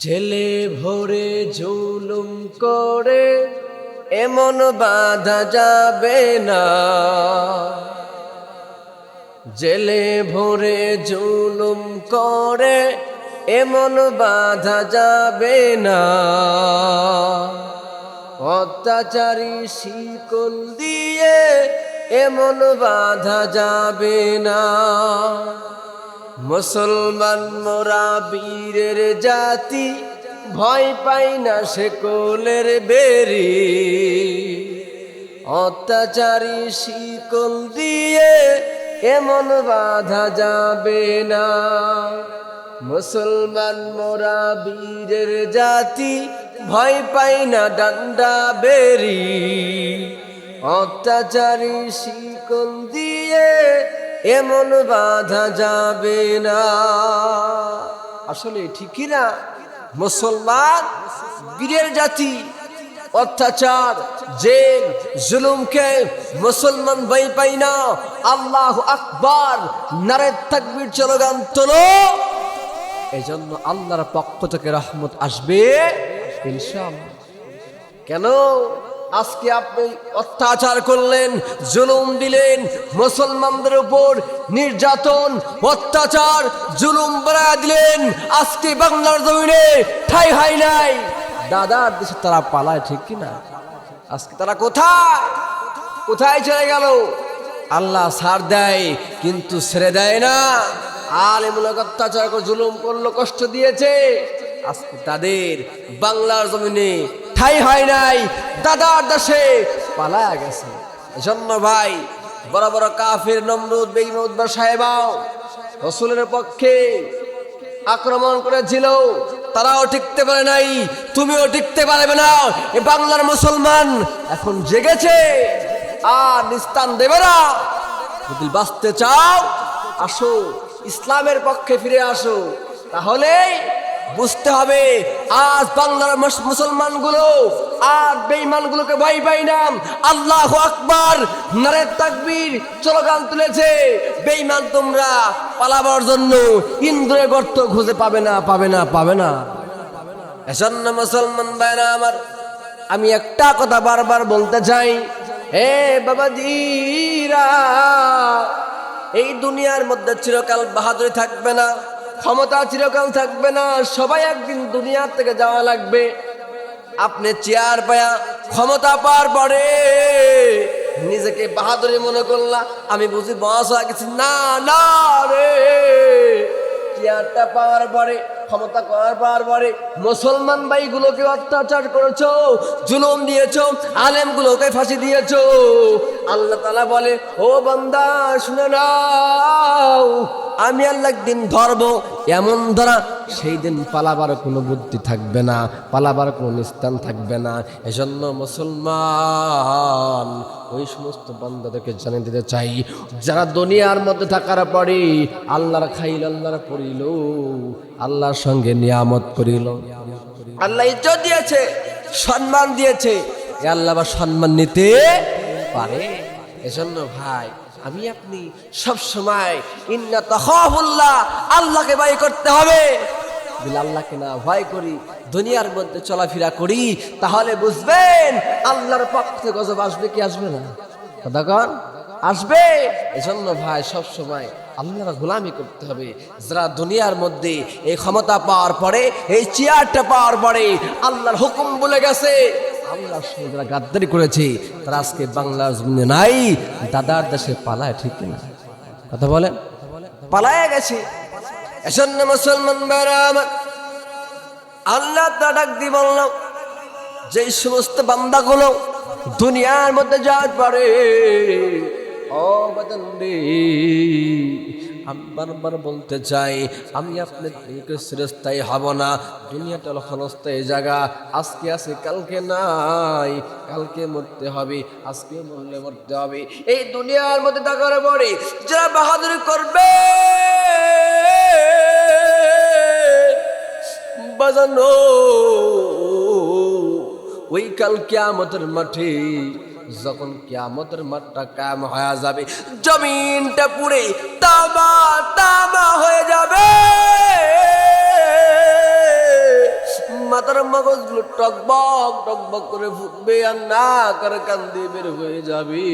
জেলে ভরে জুলুম করে, এমন বাধা যাবে না। জেলে ভরে জুলুম করে, এমন বাধা যাবে না। অত্যাচারী শিকল দিয়ে এমন বাধা যাবে না। মুসলমান মোরা বীরের জাতি, ভয় পাই না সে কোলের বেরি। অত্যাচারী শিকল দিয়ে এমন বাধা যাবে না। মুসলমান মোরা বীরের জাতি, ভয় পাই না ডান্ডা বেরি। অত্যাচারী শিকল দিয়ে এমন বাধা যাবে না। আসলে ঠিকই না। মুসলমান, বীরের জাতি, অত্যাচার, জেল, জুলুমকে মুসলমান বই পাই না। আল্লাহ আকবার নারে তাকবীর চলগান তোলো। এই জন্য আল্লাহর পক্ষ থেকে রহমত আসবে, ইনশাআল্লাহ। কেন? আজকে আপনি অত্যাচার করলেন, জুলুম দিলেন, মুসলমানদের উপর নির্যাতন, অত্যাচার, জুলুম বাড়া দিলেন। আজকে বাংলার জমিনে ঠাই হাই নাই। দাদার দেশে তারা পালায়, ঠিক কিনা? আজকে তারা কোথায়? কোথায় চলে গেল? আল্লাহ সার দেয়, কিন্তু ছেড়ে দেয় না। আর আলেমুলক অত্যাচার করে জুলুম করল, কষ্ট দিয়েছে। আজকে তাদের বাংলার জমিনে ঠাই হয় নাই। দাদার দেশে পালায়া গেছে। এজন্য ভাই, বড় বড় কাফির নমরুদ বেগমুদ বা সাহেবাও রসুলের পক্ষে আক্রমণ করেছিল তারাও টিকতে পারে নাই, তুমিও টিকতে পারবে না। এ বাংলার মুসলমান এখন জেগেছে, আর নিস্তান দেবে না। যদি বাঁচতে চাও, আসো, ইসলামের পক্ষে ফিরে আসো। তাহলে বুঝতে হবে, আজ বাংলার মুস- মুসলমানগুলো আর বেঈমানগুলোকে ভয় পাই নাম আল্লাহ আকবার, নারে তাকবীর চলগান তুলেছে, বেঈমান তোমরা পালাবার জন্য ইন্দ্রের গর্ত খুঁজে পাবে না পাবে না পাবে না। এজন্য মুসলমান ভাইরা আমার, আমি একটা কথা বারবার বলতে চাই। হে বাবাজিরা এই দুনিয়ার মধ্যে চিরকাল বাহাদুরি থাকবে না। ক্ষমতা চিরকাল থাকবে না, সবাই একদিন দুনিয়ার থেকে যাওয়া লাগবে। আপনি চেয়ার পায়া ক্ষমতা পাওয়ার পরে নিজেকে বাহাদুরি মনে করলা আমি বুঝি বস হয়ে গেছি। না না রে। চেয়ারটা পাওয়ার পরে, ক্ষমতা করার পাওয়ার পরে মুসলমান ভাইগুলোকে অত্যাচার করেছ, জুলুম দিয়েছ, আলেমগুলোকে ফাঁসি দিয়েছ। আল্লাহ তালা বলে, ও বান্দা, শুনে নাও। আমি আল্লাহ দিন ধরবো, এমন ধরা সেই দিন পালাবার কোনো বুদ্ধি থাকবে না, পালাবার কোনো নিস্তান থাকবে না। এজন্য মুসলমান, ওই সমস্ত বান্দাদেরকে জানিয়ে দিতে চাই, যারা দুনিয়ার মধ্যে থাকার পরে আল্লাহর খাইল আল্লাহর করিল, আল্লাহর সঙ্গে নিয়ামত করিল। আল্লাহ ইজ্জত দিয়েছে, সম্মান দিয়েছে, এ আল্লাহ সম্মান নিতে পারে। এজন্য ভাই আমি আপনি সব সময় ইন্না তখাফুল্লাহ আল্লাহকে ভয় করতে হবে। আল্লাহকে না ভয় করি, দুনিয়ার মধ্যে চলাফেরা করি, তাহলে বুঝবেন আল্লাহর পক্ষ থেকে গজব আসবে কি আসবে না? কথা আসবে। এজন্য ভাই, সব সময় আল্লাহর গোলামি করতে হবে। যারা দুনিয়ার মধ্যে এই ক্ষমতা পাওয়ার পরে, এই চেয়ারটা পাওয়ার পরে আল্লাহর হুকুম বলে গেছে। আল্লাহর সঙ্গে যারা গাদ্দারি করেছে, তারা আজকে বাংলার জমিনে নাই, দাদার দেশে পালায়, ঠিক না কথা বলেন? পালায় গেছে। এজন্য মুসলমান আমার, আল্লাহ ডাক দিয়ে বললাম যে সমস্ত বান্দাগুলো দুনিয়ার মধ্যে যাওয়ার পারে, ও বাদান আমি বারবার বলতে চাই, আমি আপনার থেকে চিরস্থায়ী হব না। দুনিয়াটা ক্ষণস্থায়ী জায়গা, আজকে আছে, কালকে নাই। কালকে মরতে হবে, আজকে মরলে মরতে হবে। এই দুনিয়ার মধ্যে থাকার পরে যারা বাহাদুরি করবে, বাজানো, ওই কাল কিয়ামতের মাঠে যখন কিয়ামতের মাঠটা কাম হয়ে যাবে, জমিনটা পুড়ে তামা তামা হয়ে যাবে। মাথার মগজগুলো টকবক টকবক করে ফুটবে আর না করে কান দিয়ে বের হয়ে যাবে।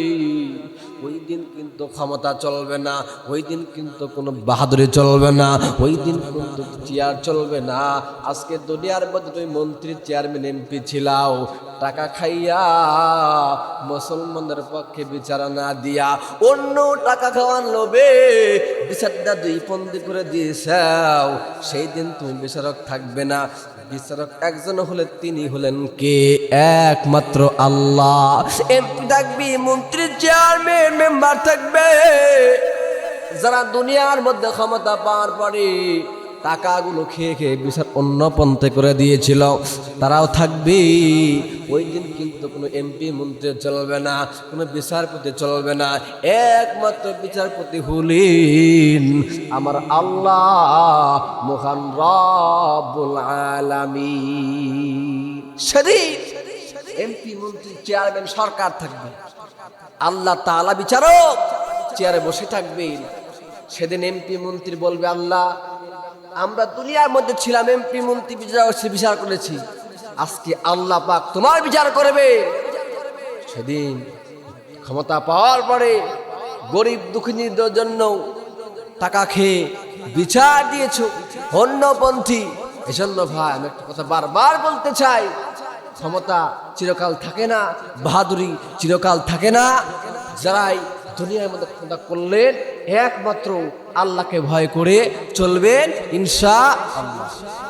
ওই দিন কিন্তু ক্ষমতা চলবে না, ওই দিন কিন্তু কোনো বাহাদুরি চলবে না, ওই দিন কিন্তু চেয়ার চলবে না। আজকে দুনিয়ার মধ্যে তুমি মন্ত্রী চেয়ারম্যান এমপি ছিলাও টাকা খাইয়া মুসলমানদের পক্ষে বিচার না দিয়া অন্য টাকা খাওয়ান লোবে বিচারটা দুই পন্দি করে দিয়েছাও। সেই দিন তুমি বিচারক থাকবে না। বিচারক একজন হলে তিনি হলেন কে? একমাত্র আল্লাহ। এমপি থাকবি, মন্ত্রী, চেয়ারম্যান, মেম্বার থাকবে। যারা দুনিয়ার মধ্যে ক্ষমতা পাওয়ার পরে টাকাগুলো খেয়ে খেয়ে বিচার অন্য পন্থে করে দিয়েছিল। তারাও থাকবে। ওই দিন কিন্তু কোনো এমপি মন্ত্রী চলবে না কোনো বিচারপতি চলবে না। একমাত্র বিচারপতি হলেন আমার আল্লাহ মোহান রব্বুল আলামিন। সেদিন এমপি মন্ত্রী চেয়ারম্যান সরকার থাকবে। আল্লাহ তাআলা বিচারক চেয়ারে বসে থাকবেন সেদিন এমপি মন্ত্রী বলবে আল্লাহ আমরা দুনিয়ার মধ্যে ছিলাম এমপি মন্ত্রী বিচার করছি, বিচার করেছি। আজকে আল্লাহ পাক তোমার বিচার করবে। সেদিন ক্ষমতা পাওয়ার পরে গরিব দুঃখিনীদের জন্য টাকা খেয়ে বিচার দিয়েছ। অন্যপন্থী এজন্য ভাই আমি একটা কথা বারবার বলতে চাই ক্ষমতা চিরকাল থাকে না বাহাদুরি চিরকাল থাকে না। যারাই দুনিয়ার মধ্যে ক্ষমতা করলেন একমাত্র আল্লাহকে ভয় করে চলবেন ইনশা আল্লাহ।